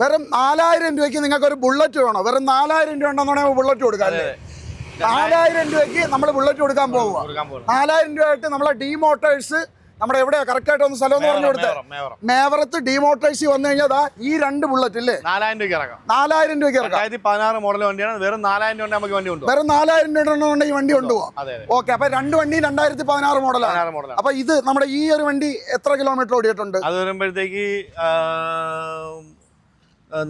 വെറും നാലായിരം രൂപയ്ക്ക് നിങ്ങൾക്ക് ഒരു ബുള്ളറ്റ് വേണോ? വെറും നാലായിരം രൂപ ഉണ്ടെന്നുണ്ടെങ്കിൽ ബുള്ളറ്റ് കൊടുക്കാം അല്ലേ? നാലായിരം രൂപയ്ക്ക് നമ്മൾ ബുള്ളറ്റ് കൊടുക്കാൻ പോവുക. നാലായിരം രൂപയായിട്ട് നമ്മളെ ഡി മോട്ടേഴ്സ് നമ്മുടെ എവിടെയാ? കറക്റ്റ് ആയിട്ട് ഒന്ന് സ്ഥലം എന്ന് പറഞ്ഞു കൊടുത്തത് മേവറം, മേവറം. മേവറത്ത് ഡി മോട്ടേഴ്സ് വന്നു കഴിഞ്ഞാൽ ഈ രണ്ട് ബുള്ളറ്റ് ഇല്ലേ? നാലായിരം രൂപ ഇറക്കാം. നാലായിരം രൂപയ്ക്ക് ഇറക്കാം. പതിനാറ് മോഡൽ വണ്ടിയാണ്. വെറും നാലായിരം രൂപ നമുക്ക് വണ്ടി വെറും നാലായിരം രൂപ കൊണ്ട് ഈ വണ്ടി കൊണ്ടുപോകാം ഓക്കെ അപ്പൊ രണ്ട് വണ്ടി രണ്ടായിരത്തി പതിനാറ് മോഡലാണ് അപ്പൊ ഇത് നമ്മുടെ ഈ ഒരു വണ്ടി എത്ര കിലോമീറ്റർ ഓടിയിട്ടുണ്ട്? അത് വരുമ്പോഴത്തേക്ക്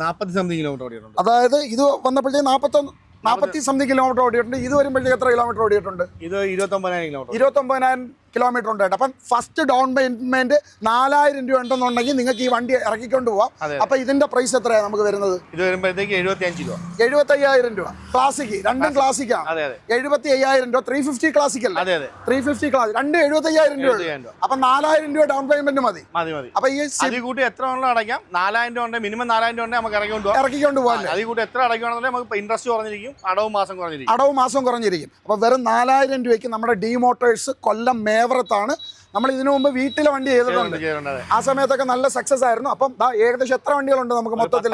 നാൽപ്പത്തി സംതിങ് കിലോമീറ്റർ ഓടിയിട്ടുണ്ട്. അതായത് ഇത് വന്നപ്പോഴത്തേക്ക് നാൽപ്പത്തി നാൽപ്പത്തി സംതിങ് കിലോമീറ്റർ ഓടിയിട്ടുണ്ട്. ഇത് വരുമ്പോഴത്തേക്ക് എത്ര കിലോമീറ്റർ ഓടിയിട്ടുണ്ട്? ഇത് ഇരുപത്തൊമ്പതിനായിരം കിലോമീറ്റർ ഇരുപത്തൊമ്പതിനായിരം കിലോമീറ്റർ ഉണ്ട് കേട്ടോ അപ്പം ഫസ്റ്റ് ഡൗൺ പേയ്മെന്റ് നാലായിരം രൂപ ഉണ്ടെന്നുണ്ടെങ്കിൽ നിങ്ങൾക്ക് ഈ വണ്ടി ഇറക്കിക്കൊണ്ട് പോവാം. അപ്പൊ ഇതിന്റെ പ്രൈസ് എത്രയാണ് നമുക്ക് വരുന്നത്? ഇത് വരുമ്പോഴത്തേക്ക് എഴുപത്തി രൂപ. എഴുപത്തി അയ്യായിരം രൂപ. ക്ലാസിക് രണ്ടും ക്ലാസിക് ആണ്. അതെ അതെ. എഴുപത്തി അയ്യായിരം രൂപ. ത്രീ ഫിഫ്റ്റി ക്ലാസിക് അല്ല? ത്രീ ഫിഫ്റ്റി ക്ലാസ് രണ്ട് എഴുപത്തി അയ്യായിരം രൂപ. അപ്പൊ നാലായിരം രൂപ ഡൗൺ പേയ്മെന്റ് മതി. അപ്പൊ ഈ കൂട്ടി എത്ര അടയ്ക്കാം. നാലായിരം രൂപ ഉണ്ട് മിനിമം നാലായിരം രൂപ ഉണ്ടെങ്കിൽ നമുക്ക് ഇറക്കി കൊണ്ടുപോകാം ഇറക്കിക്കൊണ്ട് പോകാം അതിൽ കൂട്ടി എത്ര അടയ്ക്കുകയാണെന്നുണ്ടെങ്കിൽ നമുക്ക് ഇൻട്രസ്റ്റ് കുറഞ്ഞിരിക്കും. അടവും മാസം കുറഞ്ഞിരിക്കും. അടവ് മാസം കുറഞ്ഞിരിക്കും. അപ്പൊ വെറും നാലായിരം രൂപയ്ക്ക് നമ്മുടെ ഡി മോട്ടേഴ്സ് കൊല്ലം മേവറത്താണ് നമ്മൾ ഇതിനു മുമ്പ് വീട്ടിലെ വണ്ടി ചെയ്തിട്ടുണ്ട്. ആ സമയത്തൊക്കെ നല്ല സക്സസ് ആയിരുന്നു. അപ്പം ദാ ഏകദേശം എത്ര വണ്ടികളുണ്ട് നമുക്ക് മൊത്തത്തിൽ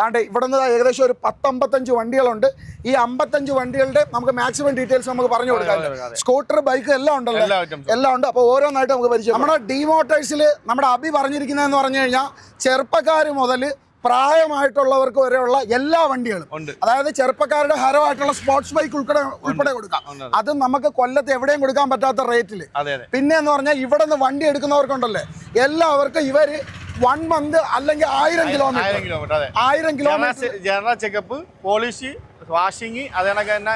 ദാണ്ട് ഇവിടെ നിന്ന് ഏകദേശം ഒരു പത്തമ്പത്തഞ്ച് വണ്ടികളുണ്ട്. ഈ അമ്പത്തഞ്ച് വണ്ടികളുടെ നമുക്ക് മാക്സിമം ഡീറ്റെയിൽസ് നമുക്ക് പറഞ്ഞു കൊടുക്കാം. സ്കൂട്ടർ ബൈക്ക് എല്ലാം ഉണ്ടല്ലോ. എല്ലാം ഉണ്ട്. അപ്പോൾ ഓരോന്നായിട്ട് നമുക്ക് പരിചയം നമ്മുടെ ഡിമോട്ടേഴ്സിൽ നമ്മുടെ അഭി പറഞ്ഞിരിക്കുന്നതെന്ന് പറഞ്ഞു കഴിഞ്ഞാൽ ചെറുപ്പക്കാർ മുതൽ പ്രായമായിട്ടുള്ളവർക്ക് വരെയുള്ള എല്ലാ വണ്ടികളും. ഉണ്ട്. അതായത് ചെറുപ്പക്കാരുടെ ഹരമായിട്ടുള്ള സ്പോർട്സ് ബൈക്ക് ഉൾപ്പെടെ ഉൾപ്പെടെ കൊടുക്കാം. അത് നമുക്ക് കൊല്ലത്ത് എവിടെയും കൊടുക്കാൻ പറ്റാത്ത റേറ്റിൽ അതെ അതെ. പിന്നെ എന്ന് പറഞ്ഞാൽ ഇവിടെ നിന്ന് വണ്ടി എടുക്കുന്നവർക്കുണ്ടല്ലേ? എല്ലാവർക്കും ഇവർ വൺ മന്ത് അല്ലെങ്കിൽ ആയിരം കിലോമീറ്റർ ആയിരം kilometre general checkup polish washing അത് തന്നെ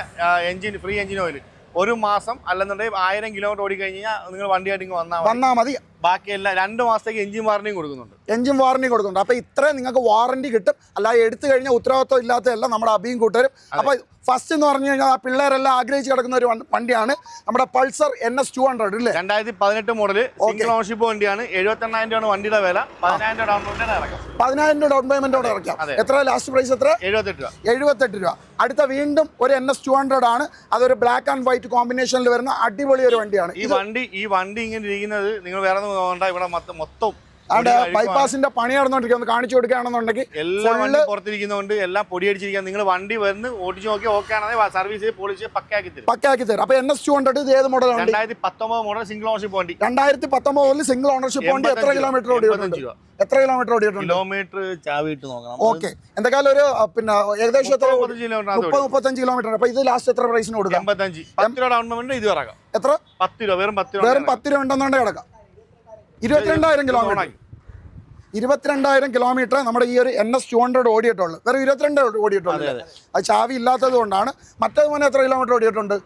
എഞ്ചിൻ ഫ്രീ എഞ്ചിൻ ഓയിൽ ഒരു മാസം അല്ലെന്നുണ്ടെങ്കിൽ ആയിരം കിലോമീറ്റർ ഓടിക്കഴിഞ്ഞാൽ നിങ്ങൾ വണ്ടിയായിട്ട് വന്നാൽ വന്നാൽ മതി. ബാക്കി എല്ലാം രണ്ട് മാസത്തേക്ക് എഞ്ചിൻ വാറണ്ടിയും കൊടുക്കുന്നുണ്ട്. എഞ്ചിൻ വാറണ്ടി കൊടുക്കുന്നുണ്ട്. അപ്പൊ ഇത്രയും നിങ്ങൾക്ക് വാറണ്ടി കിട്ടും. അല്ലാതെ എടുത്തു കഴിഞ്ഞാൽ ഉത്തരവാദിത്വം ഇല്ലാത്തതെല്ലാം നമ്മുടെ അഭിയും കൂട്ടരും അപ്പൊ ഫസ്റ്റ് എന്ന് പറഞ്ഞു കഴിഞ്ഞാൽ ആ പിള്ളേരെല്ലാം ആഗ്രഹിച്ച് കിടക്കുന്ന ഒരു വണ്ടിയാണ്. നമ്മുടെ Pulsar N S two hundred അല്ലേ രണ്ടായിരത്തി പതിനെട്ട് മോഡൽ സിംഗിൾ ഓണർഷിപ്പ് വണ്ടിയാണ്. എഴുപത്തെണ്ണായിരം രൂപയാണ് വണ്ടിയുടെ വില. പതിനായിരം രൂപ ഡൗൺ പേയ്മെന്റ് ഇറക്കാം. പതിനായിരം രൂപ ഡൗൺ പേയ്മെന്റോടെ ഇറക്കാം. എത്ര? ലാസ്റ്റ് പ്രൈസ് എത്ര? എഴുപത്തെട്ട് രൂപ. എഴുപത്തെട്ട് രൂപ. അടുത്ത വീണ്ടും ഒരു എൻ എസ് ടു ഹൺഡ്രഡ് ആണ്. അതൊരു ബ്ലാക്ക് ആൻഡ് വൈറ്റ് കോമ്പിനേഷനിൽ വരുന്ന അടിപൊളി ഒരു വണ്ടിയാണ്. ഈ വണ്ടി ഈ വണ്ടി ഇങ്ങനെ ഇരിക്കുന്നത് നിങ്ങൾ വേറെ നോക്കണ്ട ഇവിടെ മൊത്തം അവിടെ ബൈപ്പാസിന്റെ പണി നടന്നുകൊണ്ടിരിക്കുന്നത് കാണിച്ചു കൊടുക്കുകയാണെന്നുണ്ടെങ്കിൽ എല്ലാം വണ്ടി പുറത്തിരിക്കുന്നതുകൊണ്ട് എല്ലാം പൊടിയടിച്ചിരിക്കുക നിങ്ങൾ വണ്ടി വന്ന് ഓടിച്ചു നോക്കി ഓക്കെ ആണെങ്കിൽ സർവീസ് പോളിസി പക്കയാക്കി തരും. പക്കാക്കി തരും. അപ്പൊ എൻ എസ് ടു ഹൺഡ്രഡ് ഇത് ഏത് മോഡൽ രണ്ടായിരത്തി പത്തൊമ്പത് മോഡൽ സിംഗിൾ ഓണർഷിപ്പ് വണ്ടി. രണ്ടായിരത്തി പത്തൊമ്പതിൽ സിംഗിൾ ഓണർഷിപ്പ് വണ്ടി എത്ര കിലോമീറ്റർ. ഓടിയിട്ടുണ്ട്? എത്ര കിലോമീറ്റർ ഓടിയിട്ടുണ്ട്? കിലോമീറ്റർ ചാവിട്ട് നോക്കണം. ഓക്കെ എന്തായാലും ഒരു പിന്നെ ഏകദേശം എത്ര മുപ്പത് മുപ്പത്തഞ്ച് കിലോമീറ്റർ അപ്പൊ ഇത് ലാസ്റ്റ് എത്ര പ്രൈസിന് കൊടുക്കാം? എൺപത്തഞ്ച്. പത്ത് രൂപ ഡൗൺ പേയ്മെന്റ് ഇത് ഇറക്കാം. എത്ര? പത്ത് രൂപ. വെറും പത്ത് രൂപ വെറും പത്ത് രൂപ ഉണ്ടെന്നുണ്ടെങ്കിൽ കിടക്കാം ഇരുപത്തിരണ്ടായിരം കിലോമീറ്റർ. ഇരുപത്തിരണ്ടായിരം കിലോമീറ്റർ നമ്മുടെ ഈ ഒരു എൻ എസ് ടു ഹൺഡ്രഡ് ഓടിയിട്ടുള്ളൂ വെറും ഇരുപത്തിരണ്ട് ഓടിയിട്ടുള്ളൂ അതെ, ചാവി ഇല്ലാത്തത് കൊണ്ടാണ്. മറ്റേത് മോനെ എത്ര കിലോമീറ്റർ ഓടിയിട്ടുണ്ട്?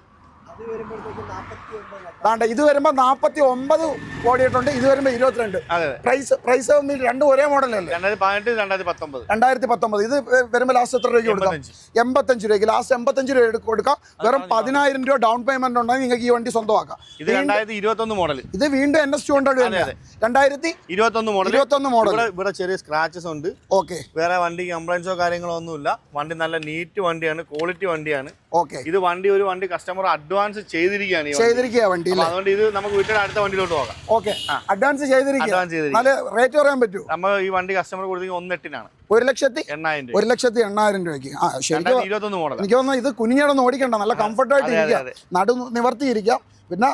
വേണ്ട ഇത് വരുമ്പോൾ നാൽപ്പത്തി ഒമ്പത് ഓടിയിട്ടുണ്ട് ഇത് വരുമ്പോൾ ഇരുപത്തിരണ്ട്. പ്രൈസ് പ്രൈസ് രണ്ടും ഒരേ മോഡലല്ലേ? രണ്ടായിരത്തി പത്തൊമ്പത്. ഇത് വരുമ്പോൾ ലാസ്റ്റ് എത്ര രൂപയ്ക്ക് കൊടുക്കാം? എൺപത്തഞ്ച്. രൂപയ്ക്ക്. ലാസ്റ്റ് എൺപത്തഞ്ച് രൂപ കൊടുക്കാം. വെറും പതിനായിരം രൂപ ഡൗൺ പേയ്മെന്റ് ഉണ്ടെങ്കിൽ നിങ്ങൾക്ക് ഈ വണ്ടി സ്വന്തമാക്കാം. ഇത് രണ്ടായിരത്തി ഇരുപത്തൊന്ന് മോഡൽ. ഇത് വീണ്ടും എൻ എസ് ടു ഹൺഡ്രഡ് അതെ. രണ്ടായിരത്തി ഇരുപത്തൊന്ന് മോഡൽ ഇരുപത്തൊന്ന് മോഡൽ ഇവിടെ ഇവിടെ ചെറിയ സ്ക്രാച്ചസ് ഉണ്ട്. ഓക്കെ. വേറെ വണ്ടി കംപ്ലൈൻസോ കാര്യങ്ങളോ ഒന്നുമില്ല. വണ്ടി നല്ല നീറ്റ് വണ്ടിയാണ് ക്വാളിറ്റി വണ്ടിയാണ്. ഓക്കെ. ഇത് വണ്ടി ഒരു വണ്ടി കസ്റ്റമർ അഡ്വാൻസ് ചെയ്തിരിക്കുകയാണ് ഈ വണ്ടി. ചെയ്തിരിക്കുക വണ്ടി അതുകൊണ്ട് ഇത് നമുക്ക് വീട്ടിൽ അടുത്ത വണ്ടിയിലോട്ട് പോകാം. ഓക്കെ. അഡ്വാൻസ് ചെയ്തിരിക്കുക അഡ്വാൻസ് ചെയ്തിരിക്കും റേറ്റ് പറയാൻ പറ്റുമോ? നമ്മൾ ഈ വണ്ടി കസ്റ്റമർ കൊടുത്തെങ്കിൽ ഒന്നെട്ടിനാണ്. ഒരു ലക്ഷത്തി എണ്ണായിരം ഒരു ലക്ഷത്തി എണ്ണായിരം രൂപയ്ക്ക്. ആ ശരിക്കും ഇരുപത്തൊന്ന് മോഡൽ എനിക്ക് തോന്നുന്നു ഇത് കുനിഞ്ഞടന്ന് ഓടിക്കണ്ട. നല്ല കംഫർട്ടായിട്ട് ഇരിക്കാം. നടു നിവർത്തിയിരിക്കാം പിന്നെ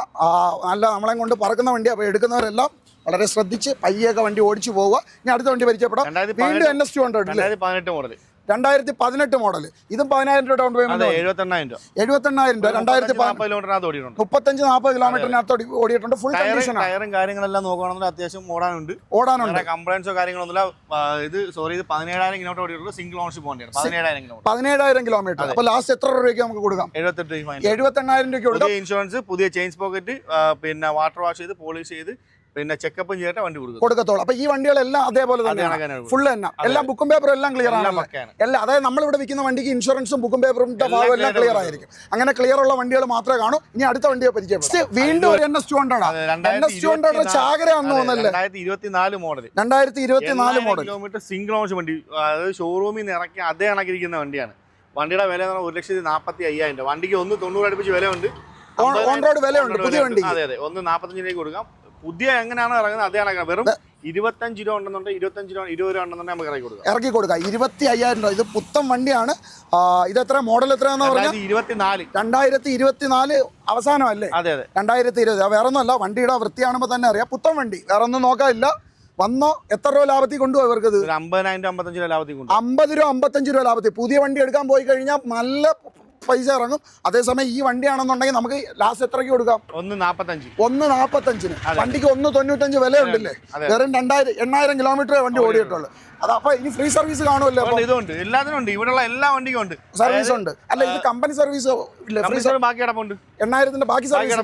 നല്ല നമ്മളെ കൊണ്ട് പറക്കുന്ന വണ്ടി അപ്പോൾ എടുക്കുന്നവരെല്ലാം വളരെ ശ്രദ്ധിച്ച് പയ്യൊക്കെ വണ്ടി ഓടിച്ചു പോവുക. ഇനി അടുത്ത വണ്ടി പരിചയപ്പെടാം. വീണ്ടും എൻ എസ് ടു ഹൺഡ്രഡ് പതിനെട്ട് മോഡൽ രണ്ടായിരത്തി പതിനെട്ട് മോഡൽ ഇതും പതിനായിരം രൂപ ഡൗൺ പേയ്മെന്റ് എഴുപത്തെണ്ണായിരം രൂപ. എഴുപത്തെണ്ണായിരം രൂപ. രണ്ടായിരത്തി കിലോമീറ്റർ ഓടിയിട്ടുണ്ട് മുപ്പത്തഞ്ച് നാൽപ്പത് കിലോമീറ്ററിനകത്ത് ഓടിയിട്ടുണ്ട്. ഫുൾ കണ്ടീഷൻ കണ്ടീഷനാണ് ടയറും കാര്യങ്ങളെല്ലാം നോക്കുകയാണെങ്കിൽ അത്യാവശ്യം ഓടാനുണ്ട്. ഓടാനുണ്ട്. കംപ്ലൈൻസോ കാര്യങ്ങളൊന്നുമില്ല. ഇത് സോറി ഇത് പതിനേഴായിരം കിലോമീറ്റർ ഓടിയിട്ടുള്ള സിംഗിൾ ഓൺഷിപ്പ് വണ്ടിയാണ്. പതിനേഴായിരം കിലോമീറ്റർ പതിനേഴായിരം കിലോമീറ്റർ അപ്പോൾ ലാസ്റ്റ് എത്ര രൂപയ്ക്ക് നമുക്ക് കൊടുക്കാം? എഴുപത്തെട്ട് എഴുപത്തെണ്ണായിരം രൂപയ്ക്ക് കൊടുക്കാം. ഇൻഷുറൻസ് പുതിയ ചെയിൻസ് പോക്കറ്റ് പിന്നെ വാട്ടർ വാഷ് ചെയ്ത് പോളിഷ് ചെയ്ത് പിന്നെ ചെക്കപ്പും ചെയ്തിട്ട് വണ്ടി കൊടുക്കും. കൊടുക്കത്തോളൂ. അപ്പൊ ഈ വണ്ടികളെല്ലാം അതേപോലെ തന്നെ തന്നെയാണ്. ഫുൾ തന്നെ. എല്ലാം ബുക്കും പേപ്പറും എല്ലാം ക്ലിയർ ആണ് അല്ല എല്ലാം അതായത് നമ്മളിവിടെ വിൽക്കുന്ന വണ്ടിക്ക് ഇൻഷുറൻസും ബുക്കും പേപ്പറും ഭാഗം എല്ലാം ക്ലിയർ ആയിരിക്കും. അങ്ങനെ ക്ലിയർ ഉള്ള വണ്ടികൾ മാത്രമേ കാണൂ. ഇനി അടുത്ത വണ്ടിയെ പരിചയപ്പെടും വീണ്ടും ഒരു N S two hundred N S two hundred ചാകര ആണെന്ന് തോന്നല്ലേ രണ്ടായിരത്തി ഇരുപത്തിനാല് മോഡൽ രണ്ടായിരത്തി ഇരുപത്തി നാല് മോഡൽ കിലോമീറ്റർ സിംഗിൾ ഓൺസ് വണ്ടി. അതായത് ഷോറൂമിൽ നിന്ന് ഇറക്കി അതേ കണക്കിരിക്കുന്ന വണ്ടിയാണ്. വണ്ടിയുടെ വില എന്ന് പറഞ്ഞാൽ ഒരു ലക്ഷത്തി നാൽപ്പത്തി അയ്യായിരം രൂപ. വണ്ടിക്ക് ഒന്ന് തൊണ്ണൂറ് അടുപ്പിച്ച് വിലയുണ്ട്. ഓൺ റോഡ് വിലയുണ്ട്. പുതിയ വണ്ടി അതെ അതെ. ഒന്ന് നാൽപ്പത്തഞ്ചിലേക്ക് കൊടുക്കാം. പുതിയ എങ്ങനെയാണ് ഇറങ്ങുന്നത്? അതേ കണക്കാണ് വെറും ഇരുപത്തഞ്ച് രൂപ ഉണ്ടെന്നുണ്ടെങ്കിൽ ഇരുപത്തഞ്ച് രൂപ ഇരുപത് രൂപ ഉണ്ടെന്നുണ്ടെങ്കിൽ നമുക്ക് ഇറക്കി കൊടുക്കാം. ഇറക്കി കൊടുക്കാം. ഇരുപത്തി അയ്യായിരം രൂപ. ഇത് പുത്തൻ വണ്ടിയാണ്. ഇത് എത്ര? മോഡൽ എത്രയാണെന്ന് പറഞ്ഞാൽ ഇരുപത്തിനാല്. രണ്ടായിരത്തി ഇരുപത്തിനാല് അവസാനമല്ലേ? അതെ അതെ. രണ്ടായിരത്തി ഇരുപത്. വേറെ ഒന്നുമല്ല വണ്ടിയുടെ വൃത്തിയാണെന്ന് തന്നെ അറിയാം. പുത്തൻ വണ്ടി. വേറെ ഒന്നും നോക്കാനില്ല. വന്നോ എത്ര രൂപ ലാഭത്തിൽ കൊണ്ടുപോയി ഇവർക്കത്? ഒരു അമ്പതിനായിരം രൂപ അമ്പത്തഞ്ച് രൂപ ലാഭത്തിൽ കൊണ്ടു അമ്പത് രൂപ അമ്പത്തഞ്ച് രൂപ ലാഭത്തിൽ. പുതിയ വണ്ടി എടുക്കാൻ പോയി കഴിഞ്ഞാൽ നല്ല പൈസ ഇറങ്ങും. അതേസമയം ഈ വണ്ടിയാണെന്നുണ്ടെങ്കിൽ നമുക്ക് ലാസ്റ്റ് എത്രയ്ക്ക് കൊടുക്കാം? ഒന്ന് നാപ്പത്തഞ്ച്. ഒന്ന് നാപ്പത്തഞ്ചിന്. വണ്ടിക്ക് ഒന്ന് തൊണ്ണൂറ്റഞ്ച് വിലയുണ്ടല്ലേ? ഉണ്ടല്ലേ വെറും രണ്ടായിരം എണ്ണായിരം കിലോമീറ്റർ വണ്ടി ഓടിയിട്ടുള്ളൂ. അത് അപ്പൊ ഇനി ഫ്രീ സർവീസ് കാണുമല്ലോ ഇതുണ്ട്. എല്ലാത്തിനും ഉണ്ട്. ഇവിടെയുള്ള എല്ലാ വണ്ടിക്കും ഉണ്ട്. സർവീസ് ഉണ്ട്. അല്ല ഇത് കമ്പനി സർവീസ് ഇല്ല ഫ്രീ സർവീസ് ബാക്കി കിടപ്പുണ്ട്. എണ്ണായിരത്തിന്റെ ബാക്കി സർവീസ്.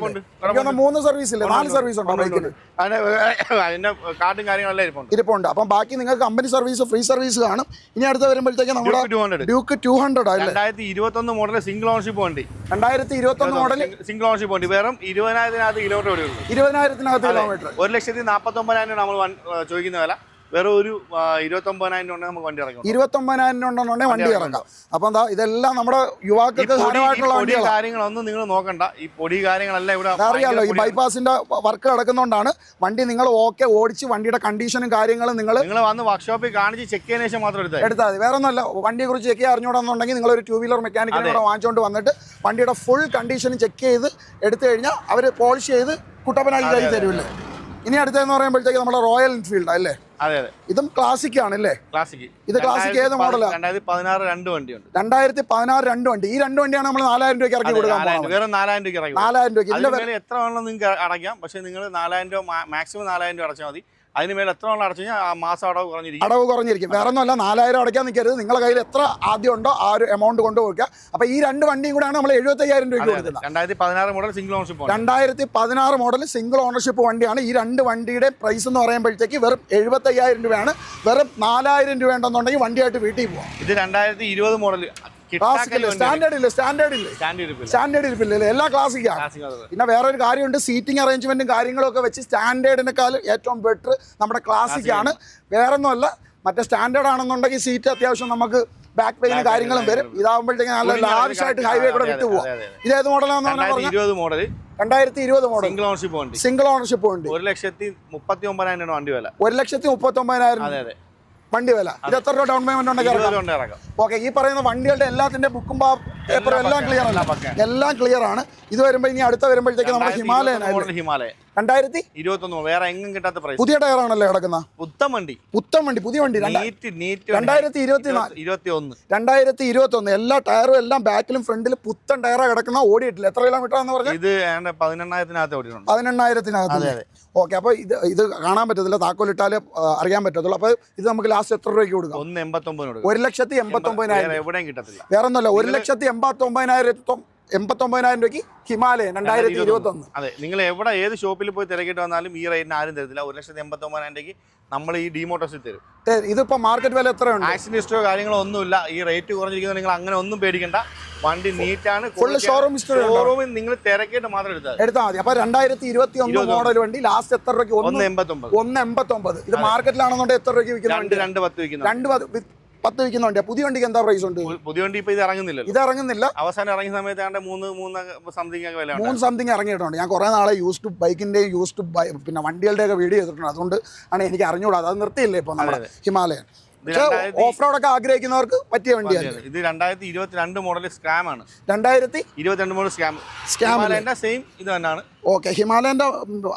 എനിക്ക് മൂന്ന് സർവീസ് ഇല്ല? നാല് സർവീസ് ഉണ്ടോ ബൈക്കിന് അതിന്റെ കാർഡും കാര്യങ്ങളെല്ലാം ഇരിപ്പുണ്ട്. ഇരിപ്പുണ്ട്. അപ്പം ബാക്കി നിങ്ങൾക്ക് കമ്പനി സർവീസ് ഫ്രീ സർവീസ് കാണും. ഇനി അടുത്ത വരുമ്പോഴത്തേക്ക് നമ്മുടെ ഡ്യൂക്ക് ടു ഹൺഡ്രഡ് അല്ലേ രണ്ടായിരത്തി ഇരുപത്തി ഒന്ന് മോഡൽ സിംഗിൾ ഓൺഷിപ്പ് വണ്ടി. രണ്ടായിരത്തി ഇരുപത്തി ഒന്ന് മോഡൽ സിംഗിൾ ഓൺഷിപ്പ് വണ്ടി. വെറും ഇരുപതിനായിരത്തിനകത്ത് കിലോമീറ്റർ ഓടിയുള്ളൂ. ഇരുപതിനായിരത്തിനകത്ത് കിലോമീറ്റർ. ഒരു ലക്ഷത്തി നാൽപ്പത്തി ഒമ്പതിനായിരം നമ്മൾ ചോദിക്കുന്ന വില. വെറും ഒരു ഇരുപത്തി ഒമ്പതിനായിരം ഉണ്ടെങ്കിൽ നമുക്ക് വണ്ടി ഇറങ്ങും ഇരുപത്തൊമ്പതിനായിരം ഉണ്ടെന്നുണ്ടെങ്കിൽ വണ്ടി ഇറങ്ങാം അപ്പം എന്താ ഇതെല്ലാം നമ്മുടെ യുവാക്കൾക്ക് കാര്യങ്ങളൊന്നും നിങ്ങൾ നോക്കണ്ട. ഈ പൊടി കാര്യങ്ങളെല്ലാം ഇവിടെ അറിയാലോ ഈ ബൈപ്പാസിന്റെ വർക്ക് നടക്കുന്നതുകൊണ്ടാണ് വണ്ടി നിങ്ങൾ ഓക്കെ ഓടിച്ച് വണ്ടിയുടെ കണ്ടീഷനും കാര്യങ്ങളും നിങ്ങൾ നിങ്ങൾ വന്ന് വർക്ക്ഷോപ്പിൽ കാണിച്ച് ചെക്ക് ചെയ്യുന്ന ശേഷം മാത്രം എടുത്താൽ എടുത്താൽ മതി. വേറെ ഒന്നുമല്ല വണ്ടിയെ കുറിച്ച് ചെക്ക് ചെയ്യാൻ അറിഞ്ഞൂടാന്നുണ്ടെങ്കിൽ നിങ്ങൾ ഒരു ടൂ വീലർ മെക്കാനിക്കിനെ കൂടെ വാങ്ങിച്ചുകൊണ്ട് വന്നിട്ട് വണ്ടിയുടെ ഫുൾ കണ്ടീഷൻ ചെക്ക് ചെയ്ത് എടുത്തു കഴിഞ്ഞാൽ അവർ പോളിഷ് ചെയ്ത് കുട്ടപ്പനാക്കി കഴിഞ്ഞ് തരുമല്ലേ. ഇനി അടുത്തതെന്ന് പറയുമ്പോഴത്തേക്ക് നമ്മുടെ റോയൽ എൻഫീൽഡ് അല്ലേ? അതെ അതെ. ഇതും ക്ലാസിക് ആണല്ലേ ക്ലാസിക് ഇത് ക്ലാസിക് ഏത് മോഡലാണ്? രണ്ടായിരത്തി പതിനാറ് രണ്ട് വണ്ടിയുണ്ട്. രണ്ടായിരത്തി പതിനാറ് രണ്ട് വണ്ടി. ഈ രണ്ട് വണ്ടിയാണ് നമ്മൾ നാലായിരം രൂപയ്ക്ക് ഇറക്കി കൊടുക്കാൻ വേറെ നാലായിരം രൂപയ്ക്ക് നാലായിരം രൂപയ്ക്ക്. എത്ര വേണമെന്ന് നിങ്ങൾക്ക് അടയ്ക്കാം. പക്ഷേ നിങ്ങൾ നാലായിരം രൂപ മാക്സിമം നാലായിരം രൂപ അടച്ചാൽ മതി. അതിന് മേലെ എത്ര വേണം അടച്ചു കഴിഞ്ഞാൽ ആ മാസം അടവ് കുറഞ്ഞിരിക്കും. അടവ് കുറഞ്ഞിരിക്കും. വേറെ ഒന്നുമല്ല നാലായിരം അടയ്ക്കാൻ നിൽക്കരുത്. നിങ്ങളുടെ കയ്യിൽ എത്ര ആദ്യം ഉണ്ടോ ആ ഒരു എമൗണ്ട് കൊടുക്കുക. അപ്പോൾ ഈ രണ്ട് വണ്ടിയും കൂടെയാണ് നമ്മൾ എഴുപത്തയ്യായിരം രൂപ കൊടുക്കുന്നത്. രണ്ടായിരത്തി പതിനാറ് മോഡൽ സിംഗിൾ ഓണർഷിപ്പ് രണ്ടായിരത്തി പതിനാറ് മോഡൽ സിംഗിൾ ഓണർഷിപ്പ് വണ്ടിയാണ്. ഈ രണ്ട് വണ്ടിയുടെ പ്രൈസ് എന്ന് പറയുമ്പോഴത്തേക്ക് വെറും എഴുപത്തയ്യായിരം രൂപയാണ്. വെറും നാലായിരം രൂപ ഉണ്ടെന്നുണ്ടെങ്കിൽ വണ്ടിയായിട്ട് വീട്ടിൽ പോകാം ഇത് രണ്ടായിരത്തി ഇരുപത് മോഡൽ ക്ലാസിക്കൽ സ്റ്റാൻഡേർഡ് ഇല്ല? സ്റ്റാൻഡേർഡ് ഇല്ല? സ്റ്റാൻഡേർഡ് ഇരിപ്പില്ല? എല്ലാ ക്ലാസിക്കാണ് ക്ലാസിക് പിന്നെ വേറെ ഒരു കാര്യമുണ്ട്. സീറ്റിംഗ് അറേഞ്ച്മെന്റും കാര്യങ്ങളൊക്കെ വെച്ച് സ്റ്റാൻഡേർഡിനേക്കാൾ ഏറ്റവും ബെറ്റർ നമ്മുടെ ക്ലാസിക് ആണ്. വേറെ ഒന്നുമല്ല മറ്റേ സ്റ്റാൻഡേർഡ് ആണെന്നുണ്ടെങ്കിൽ സീറ്റ് അത്യാവശ്യം നമുക്ക് ബാക്ക് പെയിന് കാര്യങ്ങളും വരും. ഇതാകുമ്പോഴത്തേക്ക് നല്ല ലാവിഷായിട്ട് ഹൈവേ കൂടെ വിട്ടു പോവാം ഇത് ഏത് അതെ. ഇതേത് മോഡലാണെന്ന് മോഡൽ രണ്ടായിരത്തി ഇരുപത് മോഡൽ സിംഗിൾ ഓണർഷിപ്പ് ഉണ്ട് സിംഗിൾ ഓണർഷിപ്പ് ഉണ്ട് ഒരു ലക്ഷത്തി മുപ്പത്തി ഒമ്പതിനായിരം രൂപ വണ്ടി വില. ഒരു ലക്ഷത്തി മുപ്പത്തി ഒമ്പതിനായിരം വണ്ടി വില. ഇത് എത്ര രൂപ ഡൗൺ പേയ്മെന്റ് ഉണ്ടെങ്കിൽ? ഓക്കെ ഈ പറയുന്ന വണ്ടികളുടെ എല്ലാത്തിന്റെ ബുക്കും പേപ്പറും എല്ലാം ക്ലിയർ അല്ല? എല്ലാം ക്ലിയർ ആണ്. ഇത് വരുമ്പോൾ ഇനി അടുത്ത വരുമ്പോഴത്തേക്ക് നമ്മുടെ ഹിമാലയൻ ഹിമാലയ രണ്ടായിരത്തി? ഇരുപത്തൊന്ന് വേറെ എങ്ങും കിട്ടാത്ത പ്രൈസ് പുതിയ ടയറാണല്ലോ കിടക്കുന്ന? പുത്തൻ വണ്ടി. പുത്തൻ വണ്ടി പുതിയ വണ്ടി. രണ്ടായിരത്തി ഇരുപത്തി ഇരുപത്തി ഒന്ന് രണ്ടായിരത്തി ഇരുപത്തി ഒന്ന് എല്ലാ ടയറും എല്ലാം ബാക്കിലും ഫ്രണ്ടിലും പുത്തൻ ടയറാ കിടക്കുന്ന. ഓടിയിട്ടില്ല. എത്ര കിലോമീറ്റർ എന്ന് പറഞ്ഞാൽ ഇത് പതിനെണ്ണായിരത്തിനകത്ത് ഓടിയിട്ടുണ്ട്. പതിനെണ്ണായിരത്തിനകത്ത്. ഓക്കെ അപ്പോൾ ഇത് ഇത് കാണാൻ പറ്റത്തില്ല. താക്കോലിട്ടാലേ അറിയാൻ പറ്റത്തുള്ളൂ. അപ്പോൾ ഇത് നമുക്ക് ലാസ്റ്റ് എത്ര രൂപയ്ക്ക് കൊടുക്കാം? ഒന്ന് എൺപത്തൊമ്പതിന് കൊടുക്കും. ഒരു ലക്ഷത്തി എൺപത്തി ഒമ്പതിനായിരം എവിടെയും കിട്ടത്തില്ല. വേറെ ഒന്നുമല്ല ഒരു ലക്ഷത്തി എൺപത്തി ഒമ്പതിനായിരം എൺപത്തൊമ്പതിനായിരം രൂപയ്ക്ക് ഹിമാലയൻ രണ്ടായിരത്തി ഇരുപത്തി ഒന്ന് അതെ നിങ്ങൾ എവിടെ ഏത് ഷോപ്പിൽ പോയി തിരക്കിട്ട് വന്നാലും ഈ റേറ്റിന് ആരും തരത്തില്ല. ഒരു ലക്ഷത്തി എൺപത്തി ഒമ്പതിനായിരം രൂപയ്ക്ക് നമ്മൾ ഈ ഡിമോട്ടോസിൽ തരും. ഇതിപ്പോ മാർക്കറ്റ് വില എത്രയുണ്ട്? ആക്സിഡന്റ് ഹിസ്റ്ററോ കാര്യങ്ങളോ ഒന്നുമില്ല. ഈ റേറ്റ് കുറഞ്ഞിരിക്കുന്നത് നിങ്ങൾ അങ്ങനെ ഒന്നും പേടിക്കണ്ട. വണ്ടി നീറ്റാണ് ഷോറൂം ഷോറൂമിൽ നിങ്ങൾ തിരക്കിയിട്ട് മാത്രം എടുത്താൽ എടുത്താൽ മതി. അപ്പൊ രണ്ടായിരത്തി ഇരുപത്തി ഒന്ന് മോഡൽ വണ്ടി ലാസ്റ്റ് എത്ര രൂപയ്ക്ക്? ഒന്ന് എൺപത്തൊമ്പത്. ഒന്ന് എൺപത്തി ഒമ്പത് ഇത് മാർക്കറ്റിലാണെന്നുണ്ടെങ്കിൽ എത്ര രൂപയ്ക്ക് വിൽക്കുന്നത് രണ്ട് രണ്ട് പത്ത് വിൽക്കുന്നത് രണ്ട് പത്ത് പത്ത് വിൽക്കുന്ന വണ്ടിയാ. പുതിയ വണ്ടിക്ക് എന്താ പ്രൈസ് ഉണ്ട്? പുതിയ വണ്ടി ഇപ്പൊ ഇത് ഇറങ്ങുന്നില്ല ഇത് ഇറങ്ങുന്നില്ല. അവസാനം ഇറങ്ങിയ സമയത്ത് മൂന്ന് മൂന്ന് സംതിങ് ഒക്കെ വില മൂന്ന് സംതിങ് ഇറങ്ങിയിട്ടുണ്ട്. ഞാൻ കുറേ നാളെ യൂസ്ഡ് ബൈക്കിന്റെയും യൂസ്ഡ് പിന്നെ വണ്ടികളുടെ ഒക്കെ വീഡിയോ ചെയ്തിട്ടുണ്ട്. അതുകൊണ്ട് ആണ് എനിക്ക് അറിഞ്ഞുകൂടാ. അത് നിർത്തിയില്ലേ ഇപ്പോൾ നമ്മുടെ ഹിമാലയൻ? ഇത് റോഡ് ഒക്കെ ആഗ്രഹിക്കുന്നവർക്ക് പറ്റിയ വണ്ടിയാണ് ഇത്. രണ്ടായിരത്തി ഇരുപത്തിരണ്ട് മോഡൽ സ്കാം ആണ്. രണ്ടായിരത്തി ഇരുപത്തിരണ്ട് മോഡൽ സ്കാം സ്കാം? സെയിം ഇത് തന്നെയാണ്. ഓക്കെ ഹിമാലയന്റെ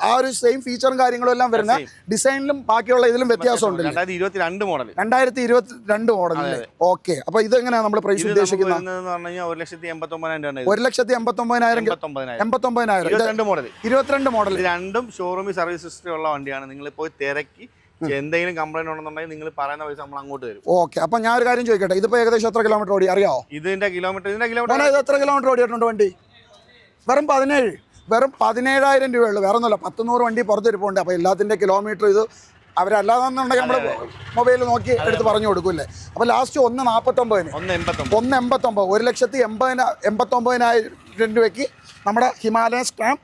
ആ ഒരു സെയിം ഫീച്ചറും കാര്യങ്ങളും എല്ലാം വരുന്ന ഡിസൈനിലും ബാക്കിയുള്ള ഇതിലും വ്യത്യാസമുണ്ട് ഇരുപത്തിരണ്ട് മോഡൽ രണ്ടായിരത്തി ഇരുപത്തി രണ്ട് മോഡൽ ഓക്കെ അപ്പൊ ഇത് എങ്ങനെയാണ് നമ്മൾ പ്രൈസ് ഉദ്ദേശിക്കുന്നത് ഒരു ലക്ഷത്തി എൺപത്തി ഒമ്പതിനായിരം ഒരു ലക്ഷത്തി എൺപത്തൊമ്പതിനായിരം എൺപത്തി ഇരുപത്തിരണ്ട് മോഡൽ ഇരുപത്തിരണ്ട് മോഡൽ രണ്ടും ഷോറൂമിൽ സർവീസ് ഹിസ്റ്ററി ഉള്ള വണ്ടിയാണ്. നിങ്ങൾ പോയി തിരക്കി എന്തെങ്കിലും കംപ്ലൈന്റ് ഉണ്ടെന്നുണ്ടെങ്കിൽ നിങ്ങൾ പറയുന്ന പൈസ നമ്മൾ അങ്ങോട്ട് തരും. ഓക്കെ അപ്പൊ ഞാൻ ഒരു കാര്യം ചോദിക്കട്ടെ? ഇതിപ്പോ ഏകദേശം എത്ര കിലോമീറ്റർ ഓടി? അറിയാമോ ഇതിന്റെ കിലോമീറ്റർ ഇതിന്റെ കിലോമീറ്റർ ഇത് എത്ര കിലോമീറ്റർ ഓടിയിട്ടുണ്ട് വണ്ടി? വെറും പതിനേഴ്. വെറും പതിനേഴായിരം രൂപയുള്ളൂ. വേറെ ഒന്നുമില്ല പത്ത് നൂറ് വണ്ടി പുറത്തിരിപ്പുണ്ട്. അപ്പോൾ എല്ലാത്തിന്റെ കിലോമീറ്റർ ഇത് അവരല്ലാതെന്നുണ്ടെങ്കിൽ നമ്മൾ മൊബൈൽ നോക്കി എടുത്ത് പറഞ്ഞു കൊടുക്കൂല്ലേ? അപ്പോൾ ലാസ്റ്റ് ഒന്ന് നാൽപ്പത്തൊമ്പതിന് ഒന്ന് എൺപത്തൊമ്പത്. ഒരു ലക്ഷത്തി എൺപതിന എൺപത്തൊമ്പതിനായിരം രൂപയ്ക്ക് നമ്മുടെ ഹിമാലയൻ സ്ക്രാം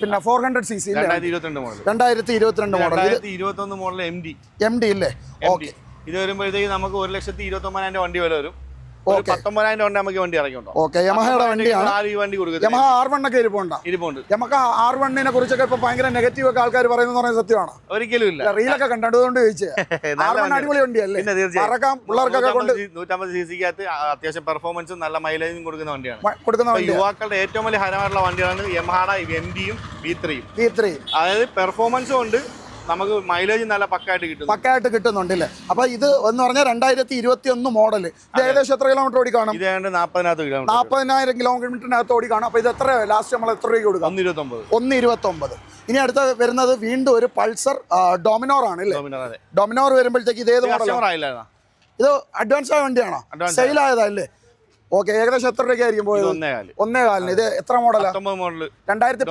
പിന്നെ ഫോർ ഹൺഡ്രഡ് സി സി രണ്ടായിരത്തി ഇരുപത്തിരണ്ട് മോഡൽ ഇരുപത്തി ഒന്ന് model M D M D ഇല്ലേ? ഓക്കെ ഇത് വരുമ്പോഴത്തേക്ക് നമുക്ക് ഒരു ലക്ഷത്തി ഇരുപത്തി ഒമ്പതിനായിരം വണ്ടി വില വരും. ഒരു പത്തൊമ്പതിനായിരം രൂപ നമുക്ക് വണ്ടി ഇറക്കിണ്ടോ ഓക്കെ യമഹയുടെ വണ്ടിയാണ് വണ്ടി കൊടുക്കുന്നത് യമഹ ആർ വൺ ഒക്കെ ഇരിപ്പുണ്ടോ. ഇരിപ്പുണ്ട്. നമുക്ക് ആർ വണ്ണിനെ കുറിച്ചൊക്കെ ഇപ്പൊ ഭയങ്കര നെഗറ്റീവ് ഒക്കെ ആൾക്കാർ പറയുന്നത് പറയുന്നത് സത്യമാണ്. ഒരിക്കലും ഇല്ല. റീലൊക്കെ കണ്ടതുകൊണ്ട് ചോദിച്ചത്. ആർ വൺ അടിപൊളി വണ്ടിയല്ലേ? മറക്കാം. പിള്ളേർക്കൊക്കെ കൊണ്ട് നൂറ്റമ്പത് സി സിക്കകത്ത് അത്യാവശ്യം പെർഫോമൻസും നല്ല മൈലേജും കൊടുക്കുന്ന വണ്ടിയാണ്. കൊടുക്കുന്ന വണ്ടി യുവാക്കളുടെ ഏറ്റവും വലിയ ഹരമായിട്ടുള്ള വണ്ടിയാണ് യമഹാട എം ഡിയും വി ത്രീയും ത്രീ അതായത് പെർഫോമൻസും ഉണ്ട്. നമുക്ക് മൈലേജ് നല്ല പക്കായിട്ട് കിട്ടും പക്കായിട്ട് കിട്ടുന്നുണ്ട് അല്ലേ അപ്പൊ ഇത് എന്ന് പറഞ്ഞാൽ രണ്ടായിരത്തി ഇരുപത്തി ഒന്ന് മോഡൽ ഇത് ഏകദേശം എത്ര കിലോമീറ്റർ ഓടി കാണും ഇത് ഏതാണ്ട് നാൽപ്പതിനകത്ത് കിലോമീറ്റർ നാൽപ്പതിനായിരം കിലോമീറ്ററിനകത്ത് ഓടി കാണും അപ്പൊ ഇത് എത്ര ലാസ്റ്റ് നമ്മൾ എത്ര രൂപ കൊടുക്കാം? ഒന്ന് ഇരുപത്തൊമ്പത് ഒന്ന് ഇനി അടുത്ത വരുന്നത് വീണ്ടും ഒരു പൾസർ ഡൊമിനോർ ആണ് അല്ലേ ഡൊമിനോർ വരുമ്പോഴത്തേക്ക് ഇത് ഏത് മോഡൽ ഇത് അഡ്വാൻസ് ആയ വണ്ടിയാണോ? സെയിൽ സെയിൽ ആയതല്ലേ ഓക്കെ ഏകദേശം എത്ര രൂപയ്ക്കായിരിക്കും പോയത്? ഒന്നേ കാൽ ഒന്നേ കാലിന് ഇത് എത്ര മോഡലാ? രണ്ടായിരത്തി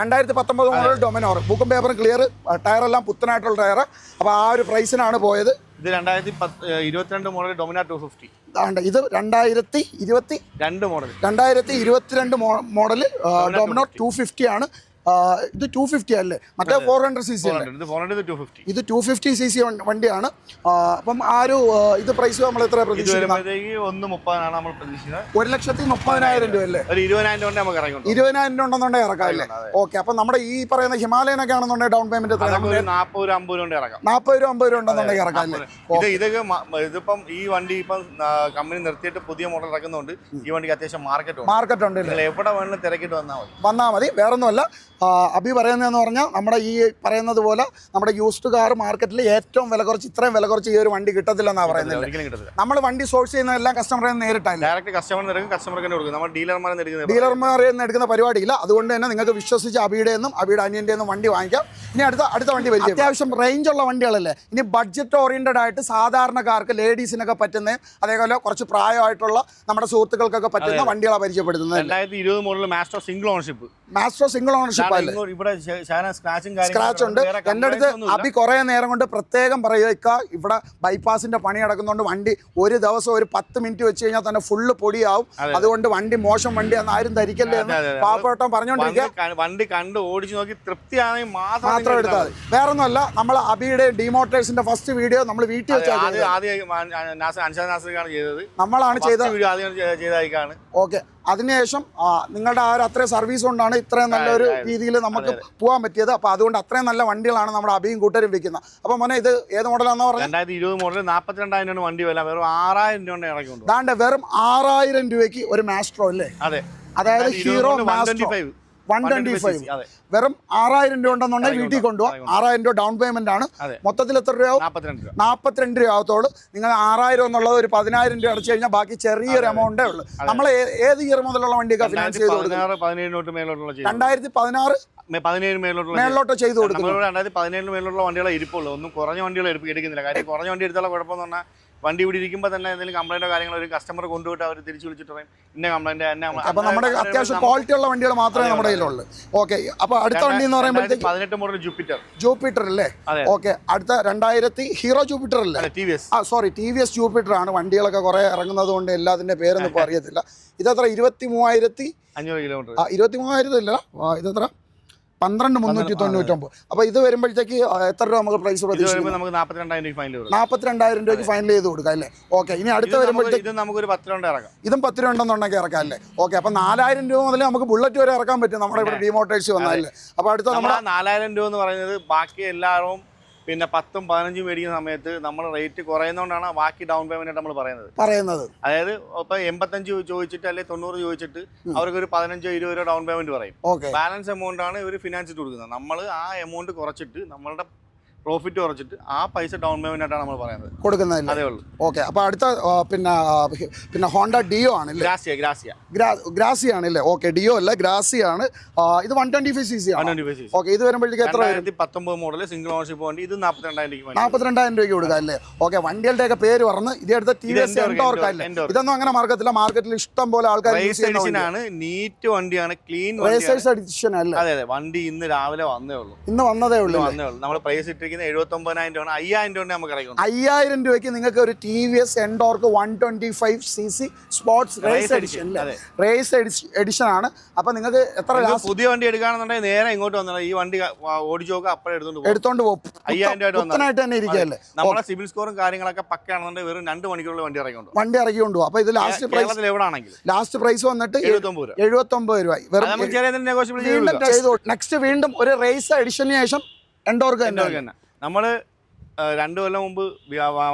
രണ്ടായിരത്തി പത്തൊമ്പത് മോഡൽ ഡൊമിനോർ ബുക്കും പേപ്പറും ക്ലിയർ ടയറെല്ലാം പുത്തനായിട്ടുള്ള ടയർ അപ്പോൾ ആ ഒരു പ്രൈസിനാണ് പോയത്. ഇത് രണ്ടായിരത്തി പത്ത് ഇരുപത്തിരണ്ട് മോഡൽ ഡൊമിനാർ ടു ഫിഫ്റ്റി ദാണ്ട് ഇത് രണ്ടായിരത്തി ഇരുപത്തി രണ്ട് മോഡൽ രണ്ടായിരത്തി ഇരുപത്തിരണ്ട് മോഡൽ ഡൊമിനോർ ടു ഫിഫ്റ്റി ആണ്. ഇത് ടു ഫിഫ്റ്റി അല്ലേ? മറ്റേ ഫോർ ഹൺഡ്രഡ് സി സി ഇത് ടു ഫിഫ്റ്റി സി സി വണ്ടിയാണ്. അപ്പം ആ ഒരു ഇത് പ്രൈസ് നമ്മൾ എത്ര പ്രതീക്ഷിക്കുന്നത്? ഒരു ലക്ഷത്തി മുപ്പതിനായിരം രൂപ അല്ലേ? ഇരുപതിനായിരം രൂപ ഉണ്ടെന്നുണ്ടെങ്കിൽ ഇറക്കാം അല്ലേ? ഓക്കെ അപ്പം നമ്മുടെ ഈ പറയുന്ന ഹിമാലയനൊക്കെ ആണെന്നുണ്ടെങ്കിൽ ഡൗൺ പേയ്മെന്റ് നാൽപ്പത് രൂപ അമ്പത് രൂപ ഇറക്കാം. നാൽപ്പത് രൂപ അമ്പത് രൂപ ഉണ്ടെന്നുണ്ടെങ്കിൽ ഇറക്കാം അല്ലേ? ഇതൊക്കെ ഇതിപ്പം ഈ വണ്ടി ഇപ്പം കമ്പനി നിർത്തിയിട്ട് പുതിയ മോഡൽ ഇറക്കുന്നുണ്ട് ഈ വണ്ടിക്ക് അത്യാവശ്യം മാർക്കറ്റ് മാർക്കറ്റ് ഉണ്ട് എവിടെ വേണമെങ്കിലും തിരക്കിട്ട് വന്നാൽ മതി. വന്നാൽ മതി. വേറൊന്നുമല്ല. അബി പറയുന്നതെന്ന് പറഞ്ഞാൽ നമ്മുടെ ഈ പറയുന്നത് പോലെ നമ്മുടെ യൂസ്ഡ് കാർ മാർക്കറ്റിൽ ഏറ്റവും വില കുറച്ച് ഇത്രയും വില കുറച്ച് ഈ ഒരു വണ്ടി കിട്ടത്തില്ലെന്നാണ് പറയുന്നത്. നമ്മൾ വണ്ടി സോഴ്സ് ചെയ്യുന്ന എല്ലാം കസ്റ്റമറെ നേരിട്ടാണ് ഡയറക്റ്റ് കസ്റ്റമർക്ക് ഡീലർമാരെ ഡീലർമാരെ എടുക്കുന്ന പരിപാടിയില്ല. അതുകൊണ്ട് തന്നെ നിങ്ങൾക്ക് വിശ്വസിച്ച് അബിയുടെ നിന്നും അബിയുടെ അനിയന്റെ നിന്നും വണ്ടി വാങ്ങിക്കാം. ഇനി അടുത്ത അടുത്ത വണ്ടി വലിയ അത്യാവശ്യം റേഞ്ച് ഉള്ള വണ്ടികളല്ലേ? ഇനി ബഡ്ജറ്റ് ഓറിയന്റഡ് ആയിട്ട് സാധാരണക്കാർക്ക് ലേഡീസിനൊക്കെ പറ്റുന്ന അതേപോലെ കുറച്ച് പ്രായമായിട്ടുള്ള നമ്മുടെ സുഹൃത്തുക്കൾക്കൊക്കെ പറ്റുന്ന വണ്ടികളാണ് പരിചയപ്പെടുത്തുന്നത്. രണ്ടായിരത്തി ഇരുപത് model master single ownership master single ownership അല്ലേ? ഇവിടെ സ്ക്രാച്ചും ഉണ്ട്. എന്റെ അടുത്ത് അഭി കുറേ നേരം കൊണ്ട് പ്രത്യേകം പറയുക ഇവിടെ ബൈപ്പാസിന്റെ പണി നടക്കുന്നതുകൊണ്ട് വണ്ടി ഒരു ദിവസം ഒരു പത്ത് മിനിറ്റ് വെച്ച് കഴിഞ്ഞാൽ തന്നെ ഫുള്ള് പൊടിയാവും. അതുകൊണ്ട് വണ്ടി മോശം വണ്ടി അന്ന് ആരും ധരിക്കല്ലേ എന്ന്. പാവപ്പെട്ടവൻ പറഞ്ഞുകൊണ്ടിരിക്കുക വണ്ടി കണ്ട് ഓടിച്ചു നോക്കി തൃപ്തിയാണെങ്കിൽ മാത്രം എടുത്താൽ മതി. വേറൊന്നുമല്ല നമ്മൾ അബിയുടെ ഡിമോട്ടേഴ്സിന്റെ ഫസ്റ്റ് വീഡിയോ നമ്മൾ വീട്ടിൽ വെച്ചാൽ ചെയ്തത്. നമ്മളാണ് ചെയ്ത വീഡിയോ ആദ്യം ചെയ്ത- ചെയ്തതായിക്കാണ് ഓക്കെ. അതിനുശേഷം നിങ്ങളുടെ ആ ഒരു അത്രയും സർവീസ് കൊണ്ടാണ് ഇത്രയും നല്ലൊരു രീതിയിൽ നമുക്ക് പോകാൻ പറ്റിയത്. അപ്പോൾ അതുകൊണ്ട് അത്രയും നല്ല വണ്ടികളാണ് നമ്മുടെ അഭിയും കൂട്ടരും വിൽക്കുന്നത്. അപ്പോൾ മോനെ ഇത് ഏത് മോഡലാണെന്ന് പറഞ്ഞാൽ രണ്ടായിരത്തി ഇരുപത് മോഡൽ നാൽപ്പത്തിരണ്ടായിരം രൂപ വണ്ടി വില. വെറും ആറായിരം രൂപ ഇറക്കി കൊണ്ടു ദാണ്ട് വെറും ആറായിരം രൂപയ്ക്ക് ഒരു മാസ്ട്രോ അല്ലേ? അതെ. അതായത് Hero Maestro 125. One twenty 125 five വെറും ആറായിരം രൂപ ഉണ്ടെന്നുണ്ടെങ്കിൽ വീട്ടിൽ കൊണ്ടുപോകാം ആറായിരം രൂപ ഡൗൺ പേയ്മെന്റ് ആണ്. മൊത്തത്തിൽ എത്ര രൂപയാവും? നാൽപ്പത്തിരണ്ട് രൂപ. ആവത്തോളൂ നിങ്ങൾ ആറായിരം എന്നുള്ളത് ഒരു പതിനായിരം രൂപ അടച്ചു കഴിഞ്ഞാൽ ബാക്കി ചെറിയൊരു എമൗണ്ടേ ഉള്ളൂ. നമ്മൾ ഏത് ഇയർ മുതലുള്ള വണ്ടിയൊക്കെ ഫിനാൻസ് ചെയ്ത് കൊടുക്കും മേലോട്ടുള്ള ചെയ്തു രണ്ടായിരത്തി പതിനാറ്? പതിനേഴ് മേലോട്ടുള്ള ചെയ്ത് നമ്മൾ രണ്ടായിരത്തി പതിനേഴിന് മേലുള്ള വണ്ടികളെ ഇരിപ്പുള്ളൂ. ഒന്നും കുറഞ്ഞ വണ്ടികൾ എടുക്കുന്നില്ല. കാര്യം കുറഞ്ഞ വണ്ടി എടുത്തുള്ള കുഴപ്പമെന്ന് പറഞ്ഞാൽ വണ്ടി ഇവിടെ ഇരിക്കുമ്പോൾ തന്നെ എന്തെങ്കിലും കംപ്ലൈന്റോ കാര്യങ്ങളോ ഒരു കസ്റ്റമർ കൊണ്ടുപോയിട്ട് അവർ തിരിച്ചു വിളിച്ചിട്ട് പറയും ഇന്ന കംപ്ലൈന്റ് എന്നെ അപ്പോൾ നമ്മുടെ അത്യാവശ്യം ക്വാളിറ്റി ഉള്ള വണ്ടികൾ മാത്രമേ നമ്മുടെ കയ്യിലുള്ളൂ. ഓക്കെ അപ്പോൾ അടുത്ത വണ്ടി എന്ന് പറയുമ്പോഴത്തേക്ക് പതിനെട്ട് മോഡൽ ജൂപ്പിറ്റർ. ജൂപ്പിറ്റർ അല്ലേ. ഓക്കെ അടുത്ത രണ്ടായിരത്തി ഹീറോ ജൂപ്പിറ്റർ അല്ലേ? T V S. ആ sorry T V S Jupiter ആണ് വണ്ടികളൊക്കെ കുറേ ഇറങ്ങുന്നത് കൊണ്ട് എല്ലാത്തിന്റെ പേരൊന്നും ഇപ്പോൾ അറിയത്തില്ല. ഇതെത്ര? ഇരുപത്തി മൂവായിരത്തി അഞ്ഞൂറ് കിലോമീറ്റർ ആ ഇരുപത്തി മൂവായിരത്തി ഇതെത്ര? പന്ത്രണ്ട് മുന്നൂറ്റി തൊണ്ണൂറ്റൊമ്പത് അപ്പോൾ ഇത് വരുമ്പോഴത്തേക്ക് എത്ര രൂപ നമുക്ക് പ്രൈസ് പ്രതീക്ഷിക്കും നമുക്ക് നാൽപ്പത്തിരണ്ടായിരം രൂപയ്ക്ക് ഫൈനൽ ചെയ്ത് കൊടുക്കാം അല്ലേ? ഓക്കെ ഇനി അടുത്ത വരുമ്പോഴത്തേക്ക് ഇത് നമുക്കൊരു പത്ത് രൂപ ഇറക്കാം. ഇതും പത്ത് രൂപ ഉണ്ടെന്നുണ്ടെങ്കിൽ ഇറക്കാം അല്ലേ? ഓക്കെ അപ്പൊ നാലായിരം രൂപ മുതൽ നമുക്ക് ബുള്ളറ്റ് വരെ ഇറക്കാൻ പറ്റും. നമ്മുടെ ഇവിടെ ഡിമോട്ടേഴ്സ് വന്നാലേ അപ്പോൾ അടുത്ത നമ്മുടെ നാലായിരം രൂപ എന്ന് പറയുന്നത് ബാക്കി എല്ലാവരും പിന്നെ പത്തും പതിനഞ്ചും മേടിക്കുന്ന സമയത്ത് നമ്മൾ റേറ്റ് കുറയുന്നതുകൊണ്ടാണ് ബാക്കി ഡൗൺ പേയ്മെന്റ് നമ്മൾ പറയുന്നത്. പറയുന്നത്. അതായത് ഇപ്പൊ എൺപത്തഞ്ച് ചോദിച്ചിട്ട് അല്ലെങ്കിൽ തൊണ്ണൂറ് ചോദിച്ചിട്ട് അവർക്ക് ഒരു പതിനഞ്ചോ ഇരുപത് രൂപ ഡൗൺ പേയ്മെന്റ് പറയും. ബാലൻസ് എമൗണ്ട് ആണ് ഇവർ ഫിനാൻസ് ഇട്ട് കൊടുക്കുന്നത്. നമ്മൾ ആ എമൗണ്ട് കുറച്ചിട്ട് നമ്മളുടെ പ്രോഫിറ്റ് കുറച്ചിട്ട് ആ പൈസ ഡൗൺ പേയ്മെന്റ് ആയിട്ടാണ് നമ്മൾ പറയുന്നത്. കൊടുക്കുന്നത് അതേ ഉള്ളൂ. ഓക്കെ അപ്പോൾ അടുത്ത ആ, പിന്നെ ആ, പിന്നെ ഹോണ്ട ഡിയോ ആണല്ലേ? ഗ്രാസിയ ഗ്രാസിയ ഗ്രാസിയ ഗ്രാസി ആണല്ലേ ഓക്കെ ഡിയോ അല്ല ഗ്രാസി ആണ് ആ, ഇത് one twenty five C C ആണ് ഓക്കെ ഇത് വരുമ്പോഴത്തേക്ക് എത്ര വരും? രണ്ടായിരത്തി പത്തൊമ്പത് മോഡൽ സിംഗിൾ ഓണർഷിപ്പ് വണ്ടി ഇത് നാൽപ്പത്തിരണ്ടായിരം രൂപ നാൽപ്പത്തിരണ്ടായിരം രൂപയ്ക്ക് കൊടുക്കാം അല്ലേ? ഓക്കെ വണ്ടികളുടെ ഒക്കെ പേര് പറഞ്ഞ് ഇത് എടുത്ത ടി വി ഇത് എസ് അല്ലേ Endor. ഇതൊന്നും അങ്ങനെ മാർക്കറ്റില്ല മാർക്കറ്റിൽ ഇഷ്ടം പോലെ ആൾക്കാർ യൂസ് റേസ് ചെയ്യുന്ന എഡിഷൻ ആണ് നീറ്റ് വണ്ടിയാണ് ക്ലീൻ വണ്ടിയാണ്. റേസേഴ്സ് അല്ലേ? അതെ അതെ വണ്ടി ഇന്ന് രാവിലെ വന്നേ ഉള്ളൂ. ഇന്ന് വന്നതേ ഉള്ളൂ ഇന്ന് വന്നേ ഉള്ളൂ. നമ്മൾ പ്രൈസ് ഇട്ട് ഇരിക്കുന്നത് എഴുപത്തി ഒമ്പതിനായിരം രൂപ അയ്യായിരം രൂപ നമുക്ക് അറിയാം അയ്യായിരം രൂപയ്ക്ക് നിങ്ങൾക്ക് ഒരു T V S Ntorq one twenty five C C sports race edition race edition ആണ്. അപ്പൊ നിങ്ങൾക്ക് എത്ര പുതിയ വണ്ടി എടുക്കുകയാണെന്നുണ്ടെങ്കിൽ നേരെ ഇങ്ങോട്ട് വന്നാൽ ഈ വണ്ടി ഓടിച്ചു നോക്കുക അപ്പോഴേ എടുത്തോണ്ട് എടുത്തോണ്ട് പോകും അയ്യായിരം രൂപ തന്നെ ഇരിക്കുകയല്ലേ നമ്മളെ സിവിൽ സ്കോറും കാര്യങ്ങളൊക്കെ പക്കയാണെന്നുണ്ടെങ്കിൽ വെറും രണ്ട് മണിക്കൂറുള്ള വണ്ടി ഇറങ്ങിക്കൊണ്ട് വണ്ടി ഇറക്കി കൊണ്ടുപോകും അപ്പൊ ഇത് ലാസ്റ്റ് പ്രൈസ് എവിടെയാണെങ്കിൽ ലാസ്റ്റ് പ്രൈസ് വന്നിട്ട് എഴുപത്തൊമ്പത് രൂപ. എഴുപത്തി ഒമ്പത് രൂപ വെറും ചെറിയ നെഗോഷ്യബിൾ വീണ്ടും നെക്സ്റ്റ് വീണ്ടും ഒരു റേസ് എഡിഷന് ശേഷം എൻഡോർക്ക് തന്നെ നമ്മൾ രണ്ട് കൊല്ലം മുമ്പ്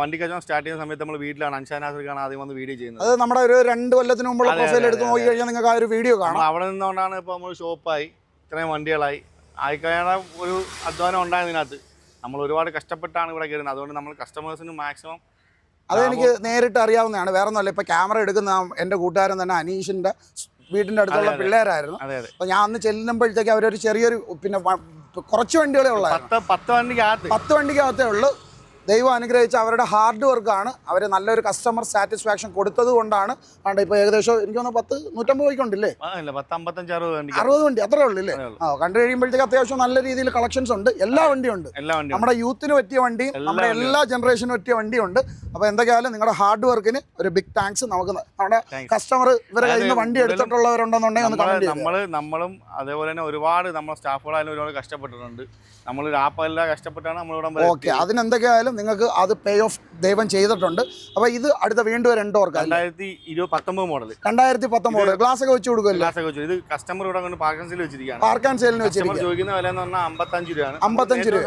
വണ്ടി കച്ചവടം സ്റ്റാർട്ട് ചെയ്യുന്ന സമയത്ത് നമ്മൾ വീട്ടിലാണ് അൻഷാനാസിക്കാണ് ആദ്യം വന്ന് വീഡിയോ ചെയ്യുന്നത്. അത് നമ്മുടെ ഒരു രണ്ട് കൊല്ലത്തിന് മുമ്പുള്ള പ്രൊഫൈൽ എടുത്ത് നോക്കി കഴിഞ്ഞാൽ നിങ്ങൾക്ക് ആ ഒരു വീഡിയോ കാണാം. അവിടെ നിന്നുകൊണ്ടാണ് ഇപ്പോൾ നമ്മൾ ഷോപ്പായി ഇത്രയും വണ്ടികളായി. ആയിക്കഴിഞ്ഞ ഒരു അധ്വാനം ഉണ്ടായതിനകത്ത് നമ്മൾ ഒരുപാട് കഷ്ടപ്പെട്ടാണ് ഇവിടെ കയറുന്നത്. അതുകൊണ്ട് നമ്മൾ കസ്റ്റമേഴ്സിന് മാക്സിമം അതെനിക്ക് നേരിട്ട് അറിയാവുന്നതാണ്. വേറെ ഒന്നുമല്ല ഇപ്പൊ ക്യാമറ എടുക്കുന്ന എന്റെ എന്റെ കൂട്ടുകാരൻ തന്നെ അനീഷിന്റെ വീടിന്റെ അടുത്തുള്ള. പിള്ളേരായിരുന്നു. അപ്പൊ ഞാൻ അന്ന് ചെല്ലുമ്പോഴത്തേക്ക് അവരൊരു ചെറിയൊരു പിന്നെ കുറച്ച് വണ്ടികളെ ഉള്ളായിരുന്നു. പത്ത് പത്ത് വണ്ടിക്കകത്ത്. പത്ത് വണ്ടിക്കകത്തേ ഉള്ളൂ. ദൈവം അനുഗ്രഹിച്ച അവരുടെ ഹാർഡ് വർക്കാണ് അവർ നല്ലൊരു കസ്റ്റമർ സാറ്റിസ്ഫാക്ഷൻ കൊടുത്തത് കൊണ്ടാണ്. വേണ്ട ഇപ്പോൾ ഏകദേശം എനിക്ക് തോന്നുന്നു പത്ത് നൂറ്റമ്പത് വയ്ക്കുണ്ടല്ലേ അറുപത് വണ്ടി. അത്രേ ഉള്ളൂ അല്ലേ ആ കണ്ടു കഴിയുമ്പോഴത്തേക്ക് അത്യാവശ്യം നല്ല രീതിയിൽ കളക്ഷൻസ് ഉണ്ട്. എല്ലാ വണ്ടിയും ഉണ്ട്. നമ്മുടെ യൂത്തിന് പറ്റിയ വണ്ടിയും നമ്മുടെ എല്ലാ ജനറേഷനും പറ്റിയ വണ്ടിയും ഉണ്ട്. അപ്പോൾ എന്തൊക്കെയായാലും നിങ്ങളുടെ ഹാർഡ് വർക്കിന് ഒരു ബിഗ് താങ്ക്സ് നമുക്ക് നമ്മുടെ കസ്റ്റമർ ഇവരെ കയ്യിൽ നിന്ന് വണ്ടി എടുത്തിട്ടുള്ളവരുണ്ടെന്നുണ്ടെങ്കിൽ ഒന്ന് നമ്മൾ കമന്റ് ചെയ്യും നമ്മൾ അതേപോലെ തന്നെ ഒരുപാട് നമ്മുടെ സ്റ്റാഫുകളായാലും ഒരുപാട് കഷ്ടപ്പെട്ടിട്ടുണ്ട്. നമ്മൾ രാപ്പല്ല കഷ്ടപ്പെട്ടാണ് നമ്മളിവിടെ ഓക്കെ അതിനെന്തൊക്കെയായാലും നിങ്ങൾക്ക് അത് പേ ഓഫ് ദൈവം ചെയ്തിട്ടുണ്ട്. അപ്പോൾ ഇത് അടുത്ത വീണ്ടും ഒരു രണ്ട് രണ്ടായിരത്തി ഇരുപത് പത്തൊമ്പത് മോഡൽ രണ്ടായിരത്തി പത്തൊമ്പത് ഗ്ലാസ് ഒക്കെ വെച്ച് കൊടുക്കുമല്ലോ? ഗ്ലാസ് ഒക്കെ വെച്ചു ഇത് കസ്റ്റമർ ഇവിടെ കൊണ്ട് വെച്ചിരിക്കുകയാണ്. പാർക്ക് ആൻഡ് സെയിലിന് കസ്റ്റമർ ചോദിക്കുന്ന വില എന്ന് പറഞ്ഞാൽ അമ്പത്തഞ്ച് രൂപയാണ്. 55 രൂപ.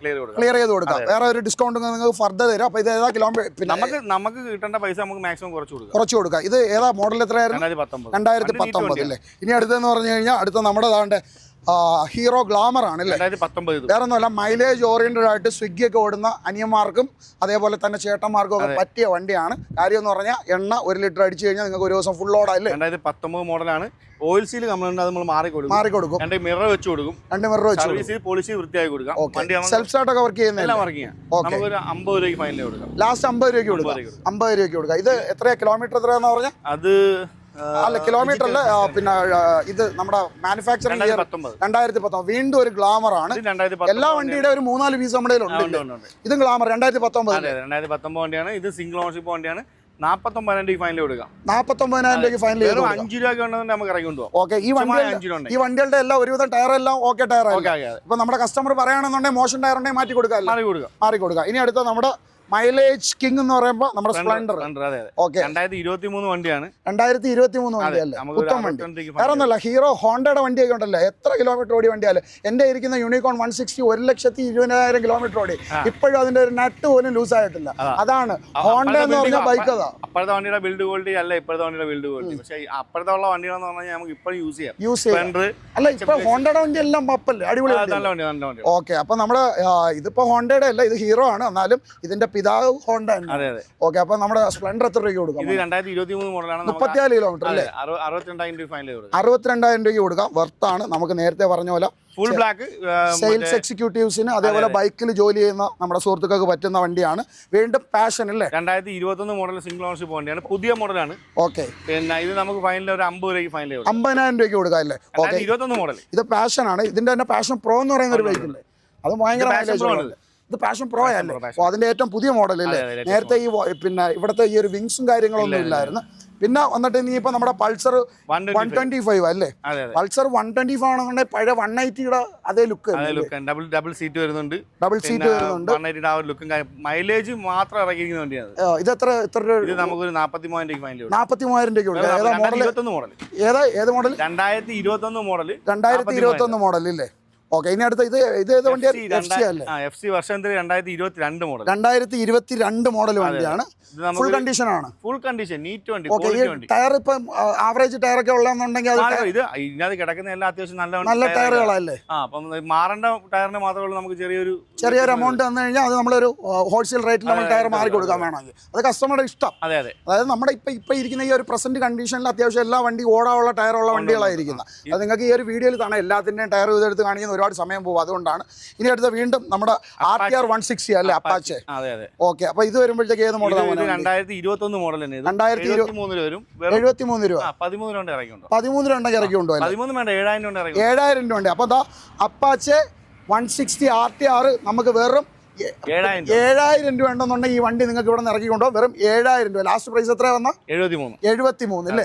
ക്ലിയർ കൊടുക്കാം. ക്ലിയർ ചെയ്ത് കൊടുക്കാം. വേറെ ഒരു ഡിസ്കൗണ്ട് നിങ്ങൾക്ക് ഫർദർ തരാം. അപ്പോൾ ഇത് ഏതാ കിലോമീറ്റർ നമുക്ക് നമുക്ക് കിട്ടേണ്ട പൈസ നമുക്ക് മാക്സിമം കുറച്ച് കൊടുക്കാം. കുറച്ച് കൊടുക്കാം. ഇത് ഏതാ മോഡൽ എത്രയായിരുന്നു? രണ്ടായിരത്തി പത്തൊമ്പത് രണ്ടായിരത്തി പത്തൊമ്പത് അല്ലേ ഇനി അടുത്തെന്ന് പറഞ്ഞു കഴിഞ്ഞാൽ അടുത്ത നമ്മുടെ താണ്ട് ഹീറോ ഗ്ലാമർ ആണ് അല്ലേ? വേറെ ഒന്നുമല്ല മൈലേജ് ഓറിയന്റഡ് ആയിട്ട് സ്വിഗ്ഗി ഒക്കെ ഓടുന്ന അനിയന്മാർക്കും അതേപോലെ തന്നെ ചേട്ടന്മാർക്കും ഒക്കെ പറ്റിയ വണ്ടിയാണ്. കാര്യം എന്ന് പറഞ്ഞാൽ എണ്ണ ഒരു ലിറ്റർ അടിച്ചു കഴിഞ്ഞാൽ നിങ്ങൾക്ക് ഒരു ദിവസം ഫുൾ ഓടാ അല്ലേ? രണ്ടായിരത്തി പത്തൊമ്പത് മോഡലാണ്. ഓയിൽ സീൽ കംപ്ലൈന്റ് അത് നമ്മൾ മാറി കൊടുക്കും മാറി കൊടുക്കും രണ്ട് മിറർ വെച്ച് കൊടുക്കും. രണ്ട് മിറർ വെച്ച് സർവീസ് പോളിസി വൃത്തിയായി കൊടുക്കാം. വണ്ടി സെൽഫ് സ്റ്റാർട്ട് ഒക്കെ വർക്ക് ചെയ്യുന്നത് എല്ലാം വർക്ക് ചെയ്യാം. ഓക്കെ നമുക്കൊരു അമ്പത് രൂപയ്ക്ക് ഫൈനൽ കൊടുക്കാം. ലാസ്റ്റ് അമ്പത് രൂപയ്ക്ക് അമ്പത് കൊടുക്കാം. രൂപയ്ക്ക് അമ്പത് രൂപയ്ക്ക് കൊടുക്കാം. ഇത് എത്രയാ? കിലോമീറ്റർ എത്രയാന്ന് പറഞ്ഞാൽ അത് അല്ല കിലോമീറ്റർ അല്ല പിന്നെ ഇത് നമ്മുടെ മാനുഫാക്ചറിംഗ് രണ്ടായിരത്തി ഇയർ പത്തൊമ്പത്. രണ്ടായിരത്തി പത്തൊമ്പത് വീണ്ടും ഒരു ഗ്ലാമർ ആണ്. എല്ലാ വണ്ടിയുടെ ഒരു മൂന്നാൽ പീസ് നമ്മുടെ ഉണ്ട്. ഇതും ഗ്ലാമർ രണ്ടായിരത്തി പത്തൊമ്പത് രണ്ടായിരത്തി പത്തൊമ്പത് വണ്ടിയാണ്. ഇത് സിംഗിൾ ഓണർഷിപ്പ് വണ്ടിയാണ്. നാൽപ്പത്തൊമ്പതിനായിരം രൂപ ഫൈനൽ കൊടുക്കാം. ഫൈനൽ അഞ്ച് രൂപ നമുക്ക് ഇറങ്ങി കൊണ്ടുപോകാം. ഓക്കെ ഈ ഈ വണ്ടികളുടെ എല്ലാം ഒരുവിധം ടയർ എല്ലാം ഓക്കെ ടയർ ഇപ്പൊ നമ്മുടെ കസ്റ്റമർ പറയുകയാണെന്നുണ്ടെങ്കിൽ മോശം ടയർ ഉണ്ടെങ്കിൽ മാറ്റി മാറി കൊടുക്കാം. മാറി കൊടുക്കാം. ഇനി അടുത്ത നമ്മുടെ മൈലേജ് കിങ് എന്ന് പറയുമ്പോൾ നമ്മുടെ സ്പ്ലെൻഡർ ഓക്കെ രണ്ടായിരത്തി ഇരുപത്തി മൂന്ന് വണ്ടിയാണ്. രണ്ടായിരത്തി ഇരുപത്തി മൂന്ന് വണ്ടിയല്ലേ പുത്തൻ വണ്ടി. അറുപത്തിരണ്ടിലേക്ക് വേറെ ഒന്നല്ല ഹീറോ ഹോണ്ടയുടെ വണ്ടിയൊക്കെ ഉണ്ടല്ലോ. എത്ര കിലോമീറ്റർ ഓടി വണ്ടിയാൽ. എന്റെ ഇരിക്കുന്ന യൂണിക്കോൺ വൺ സിക്സ്റ്റി ഒരു ലക്ഷത്തി ഇരുപതിനായിരം കിലോമീറ്റർ ഓടി. ഇപ്പോഴും അതിന്റെ ഒരു നട്ട് പോലും ലൂസ് ആയിട്ടില്ല. അതാണ്. ഹോണ്ട എന്ന് പറഞ്ഞ ബൈക്ക് അതാ. അപ്പോഴത്തെ വണ്ടിയുടെ ബിൽഡ് ക്വാളിറ്റി അല്ല ഇപ്പോഴത്തെ വണ്ടിയുടെ ബിൽഡ് ക്വാളിറ്റി പക്ഷേ അപ്പോഴത്തെ ഉള്ള വണ്ടികളെന്ന് പറഞ്ഞാൽ നമുക്ക് ഇപ്പോഴും യൂസ് ചെയ്യാം. യൂസ് ചെയ്യാം. അല്ല ഇപ്പൊ ഹോണ്ടയുടെ വണ്ടി എല്ലാം പപ്പല്ലേ? അടിപൊളി ഓക്കെ അപ്പൊ നമ്മുടെ ഇതിപ്പോ ഹോണ്ടയുടെ അല്ല ഇത് ഹീറോ ആണ്. എന്നാലും ഇതിന്റെ പിതാവ് ഹോണ്ട ഓക്കെ അപ്പൊ നമ്മുടെ സ്പ്ലെൻഡർ എത്ര രൂപയ്ക്ക് കൊടുക്കാം? മുപ്പത്തിനാല് കിലോമീറ്റർ അല്ലേ? അറുപത്തിരണ്ടായിരം രൂപയ്ക്ക് കൊടുക്കാം. വർത്താണ് നമുക്ക് നേരത്തെ പറഞ്ഞ പോലെ ഫുൾ ബ്ലാക്ക് സെയിൽസ് എക്സിക്യൂട്ടീവ്സിന് അതേപോലെ ബൈക്കിൽ ജോലി ചെയ്യുന്ന നമ്മുടെ സുഹൃത്തുക്കൾക്ക് പറ്റുന്ന വണ്ടിയാണ്. വീണ്ടും പാഷൻ അല്ലേ? രണ്ടായിരത്തി ഇരുപത്തൊന്ന് മോഡൽ സിംഗിൾ ഓണർഷിപ്പ് വണ്ടിയാണ്. പുതിയ മോഡലാണ് ഓക്കെ പിന്നെ ഇത് നമുക്ക് ഫൈനൽ ഒരു അമ്പത് രൂപയ്ക്ക് ഫൈനൽ അമ്പതിനായിരം രൂപയ്ക്ക് കൊടുക്കാം അല്ലേ? ഓക്കെ ഇരുപത്തൊന്ന് മോഡൽ ഇത് പാഷൻ ആണ്. ഇതിന്റെ തന്നെ പാഷൻ പ്രോ എന്ന് പറയുന്ന ഒരു ബൈക്ക് ഉണ്ട് അത് ഭയങ്കര ഇത് പാഷൻ പ്രോ അല്ലേ? അപ്പോൾ അതിന്റെ ഏറ്റവും പുതിയ മോഡലല്ലേ നേരത്തെ ഈ പിന്നെ ഇവിടുത്തെ ഈ ഒരു വിങ്സും കാര്യങ്ങളൊന്നും ഇല്ലായിരുന്നു. പിന്നെ വന്നിട്ട് നീ ഇപ്പൊ നമ്മുടെ പൾസർ വൺ ട്വന്റി ഫൈവ് അല്ലേ? പൾസർ വൺ ട്വന്റി ഫൈവ് ആണെന്നുണ്ടെങ്കിൽ പഴയ വൺ എയ്റ്റിയുടെ അതേ ലുക്ക് ഡബിൾ ഡബിൾ സീറ്റ് വരുന്നുണ്ട്. ഡബിൾ സീറ്റ് വരുന്നുണ്ട്. ആ ഒരു ലുക്കും മൈലേജ് മാത്രം ഇറങ്ങിയിരിക്കുന്ന വണ്ടിയാണ് ഇത് എത്ര എത്ര നമുക്കൊരു നാൽപ്പത്തി മൂവായിരം നാൽപ്പത്തി മൂവായിരം രൂപ ഏതാ മോഡൽ ഏതാ ഏത് മോഡൽ രണ്ടായിരത്തി ഇരുപത്തൊന്ന് മോഡൽ രണ്ടായിരത്തി ഇരുപത്തി ഒന്ന് മോഡൽ ഇല്ലേ? ഓക്കെ ഇനി അടുത്ത ഇത് ഇത് ഏത് വണ്ടിയാണ് എഫ് സി അല്ലേ? എഫ് സി വർഷത്തിൽ രണ്ടായിരത്തി ഇരുപത്തി രണ്ട് മോഡൽ രണ്ടായിരത്തി ഇരുപത്തി രണ്ട് മോഡൽ വണ്ടിയാണ് ഫുൾ കണ്ടീഷൻ ആണ്. ഫുൾ കണ്ടീഷൻ നീറ്റ് വണ്ടി ഓക്കെ ഈ ടയർ ഇപ്പം ആവറേജ് ടയർ ഒക്കെ ഉള്ളതെന്നുണ്ടെങ്കിൽ അത്. ഇത് ഇതിനകത്ത് കിടക്കുന്ന എല്ലാം അത്യാവശ്യം നല്ല നല്ല ടയറുകളല്ലേ ആ അപ്പം മാറേണ്ട ടയറിന് മാത്രമേ ഉള്ളൂ നമുക്ക് ചെറിയൊരു ചെറിയൊരു എമൗണ്ട് വന്നു കഴിഞ്ഞാൽ അത് നമ്മളൊരു ഹോൾസെയിൽ റേറ്റിൽ നമ്മൾ ടയർ മാറി കൊടുക്കാൻ വേണമെങ്കിൽ. അത് കസ്റ്റമറുടെ ഇഷ്ടം. അതെ അതെ. അതായത് നമ്മുടെ ഇപ്പം ഇപ്പം ഇരിക്കുന്ന ഈ ഒരു പ്രസന്റ് കണ്ടീഷനിൽ അത്യാവശ്യം എല്ലാ വണ്ടി ഓടാനുള്ള ടയറുള്ള വണ്ടികളായിരിക്കുന്നത് അത് നിങ്ങൾക്ക് ഈ ഒരു വീഡിയോയിൽ കാണാം. എല്ലാത്തിന്റെയും ടയർ ഇതെടുത്ത് കാണിക്കുന്ന ഒരുപാട് സമയം പോകും. അതുകൊണ്ടാണ്. ഇനി അടുത്ത വീണ്ടും നമ്മുടെ R T R one sixty അല്ലേ അപ്പാച്ചെ അതെ അതെ. ഓക്കെ അപ്പൊ ഇത് വരുമ്പോഴത്തേക്ക് ഏത് മോഡലാണ് രണ്ടായിരത്തി മോഡൽ തന്നെ രണ്ടായിരത്തി എഴുപത്തി മൂന്ന് രൂപ. പതിമൂന്ന് രൂപ ഇറങ്ങിയുണ്ടോ പതിമൂന്ന് രണ്ടെങ്കിൽ ഇറക്കി കൊണ്ടുപോയി പതിമൂന്ന് വേണ്ട ഏഴായിരം രൂപ ഇറങ്ങി ഏഴായിരം രൂപ ഉണ്ട്. അപ്പൊ ദാ Apache one sixty R T R നമുക്ക് വെറും ഏഴായിരം രൂപ. ഉണ്ടെന്നുണ്ടെങ്കിൽ ഈ വണ്ടി നിങ്ങൾക്ക് ഇവിടെ നിന്ന് ഇറക്കി കൊണ്ടോ വെറും ഏഴായിരം രൂപ. ലാസ്റ്റ് പ്രൈസ് എത്രയാ വന്ന? എഴുപത്തി മൂന്ന് എഴുപത്തി മൂന്ന് അല്ലേ?